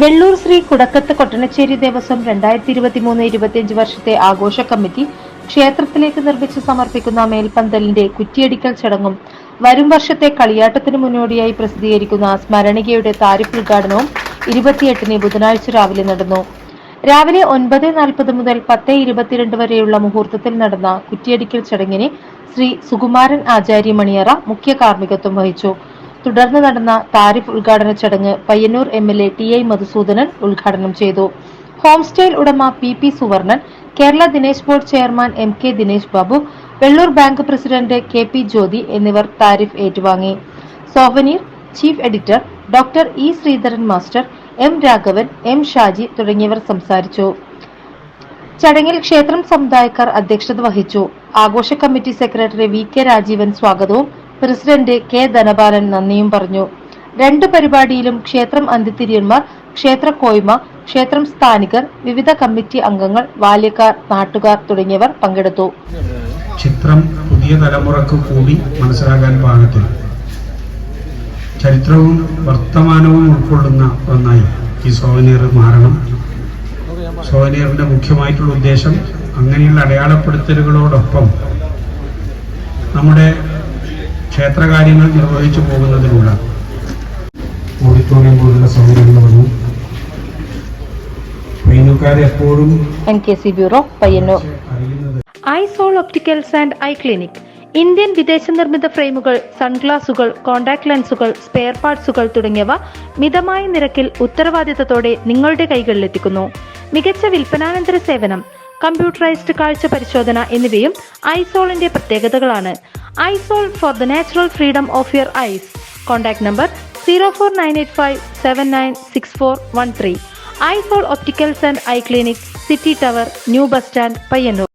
വെള്ളൂർ ശ്രീ കുടക്കത്ത് കൊട്ടണച്ചേരി ദേവസ്വം രണ്ടായിരത്തി ഇരുപത്തി മൂന്ന് ഇരുപത്തിയഞ്ച് വർഷത്തെ ആഘോഷ കമ്മിറ്റി ക്ഷേത്രത്തിലേക്ക് നിർമ്മിച്ച് സമർപ്പിക്കുന്ന മേൽപ്പന്തലിന്റെ കുറ്റിയടിക്കൽ ചടങ്ങും വരും വർഷത്തെ കളിയാട്ടത്തിന് മുന്നോടിയായി പ്രസിദ്ധീകരിക്കുന്ന സ്മരണികയുടെ താരിഫ് ഉദ്ഘാടനവും ഇരുപത്തിയെട്ടിന് ബുധനാഴ്ച രാവിലെ നടന്നു. രാവിലെ ഒൻപത് നാൽപ്പത് മുതൽ പത്ത് ഇരുപത്തിരണ്ട് വരെയുള്ള മുഹൂർത്തത്തിൽ നടന്ന കുറ്റിയടിക്കൽ ചടങ്ങിന് ശ്രീ സുകുമാരൻ ആചാര്യ മണിയറ മുഖ്യ കാർമ്മികത്വം വഹിച്ചു. തുടർന്ന് നടന്ന താരിഫ് ഉദ്ഘാടന ചടങ്ങ് Payyanur M L A T I Madhusoodanan ഉദ്ഘാടനം ചെയ്തു. ഹോം സ്റ്റൈൽ ഉടമ P P Suvarnan Kerala Dinesh board chairman M K Dinesh Babu Vellur bank president K P Jyothi എന്നിവർ താരിഫ് ഏറ്റുവാങ്ങി. Souvenir chief editor doctor E Sreedharan master M Raghavan M Shaji തുടങ്ങിയവർ സംസാരിച്ചു. ചടങ്ങിൽ ക്ഷേത്രം സമുദായക്കാർ അധ്യക്ഷത വഹിച്ചു. ആഘോഷ committee secretary V K Rajeevan സ്വാഗതവും പ്രസിഡന്റ് കെ ധനപാലൻ നന്ദിയും പറഞ്ഞു. രണ്ട് പരിപാടിയിലും ക്ഷേത്രം അന്തിത്തിരിയന്മാർ ക്ഷേത്ര കോയ്മ ക്ഷേത്രം സ്ഥാനികർ വിവിധ കമ്മിറ്റി അംഗങ്ങൾ ബാല്യക്കാർ നാട്ടുകാർ തുടങ്ങിയവർ പങ്കെടുത്തു. ചിത്രം പുതിയ തലമുറയ്ക്ക് കൂടി മനസ്സിലാക്കാൻ പാകത്തിൽ. ചരിത്രവും വർത്തമാനവും ഉൾക്കൊള്ളുന്ന ഒന്നായി ഈ സോവനീർ മാറണം. സോവനീറിന്റെ മുഖ്യമായിട്ടുള്ള ഉദ്ദേശം അങ്ങനെയുള്ള അടയാളപ്പെടുത്തലുകളോടൊപ്പം നമ്മുടെ ക്ഷേത്രകാര്യങ്ങൾ നിർവഹിച്ചു പോകുന്നതിനുള്ള ഓഡിറ്റോറിയം പോലുള്ള പയ്യന്നൂക്കാരെ എപ്പോഴും N K C bureau Payyanur അറിയുന്നത് Eyesol opticals and eye clinic Indian വിദേശ നിർമ്മിത ഫ്രെയിമുകൾ സൺഗ്ലാസുകൾ കോൺടാക്ട് ലെൻസുകൾ സ്പെയർ പാർട്സുകൾ തുടങ്ങിയവ മിതമായ നിരക്കിൽ ഉത്തരവാദിത്തത്തോടെ നിങ്ങളുടെ കൈകളിലെത്തിക്കുന്നു. മികച്ച വിൽപ്പനാനന്തര സേവനം കമ്പ്യൂട്ടറൈസ്ഡ് കാഴ്ച പരിശോധന എന്നിവയും ഐസോളിന്റെ പ്രത്യേകതകളാണ്. Eyesol for the natural freedom of your eyes. Contact number zero four nine eight five seven nine six four one three. Eyesol opticals and eye clinic city tower new bus stand Payyanur.